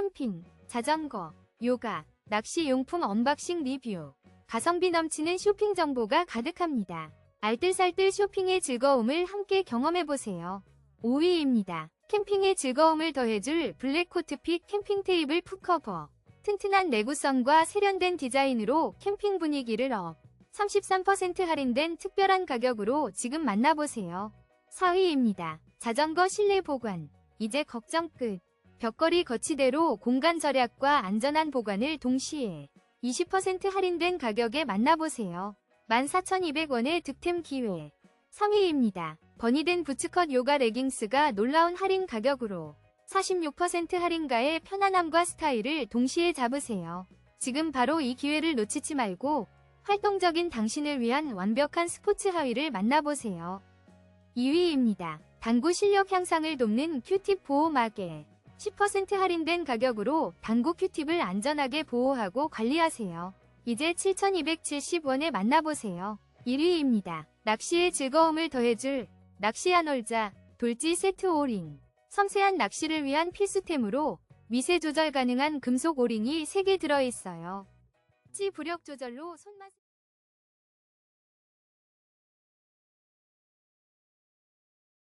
캠핑, 자전거, 요가, 낚시 용품 언박싱 리뷰. 가성비 넘치는 쇼핑 정보가 가득합니다. 알뜰살뜰 쇼핑의 즐거움을 함께 경험해보세요. 5위입니다. 캠핑의 즐거움을 더해줄 블랙코트핏 캠핑 테이블 푸커버. 튼튼한 내구성과 세련된 디자인으로 캠핑 분위기를 업. 33% 할인된 특별한 가격으로 지금 만나보세요. 4위입니다. 자전거 실내 보관. 이제 걱정 끝. 벽걸이 거치대로 공간 절약과 안전한 보관을 동시에 20% 할인된 가격에 만나보세요. 14,200원의 득템 기회. 3위입니다. 버니된 부츠컷 요가 레깅스가 놀라운 할인 가격으로 46% 할인가의 편안함과 스타일을 동시에 잡으세요. 지금 바로 이 기회를 놓치지 말고 활동적인 당신을 위한 완벽한 스포츠 하의를 만나보세요. 2위입니다. 당구 실력 향상을 돕는 큐팁 보호 마개. 10% 할인된 가격으로 당구 큐팁을 안전하게 보호하고 관리하세요. 이제 7,270원에 만나보세요. 1위입니다. 낚시의 즐거움을 더해줄 낚시한 올자 돌지 세트 오링. 섬세한 낚시를 위한 필수템으로 미세 조절 가능한 금속 오링이 3개 들어있어요. 찌 부력 조절로 손맛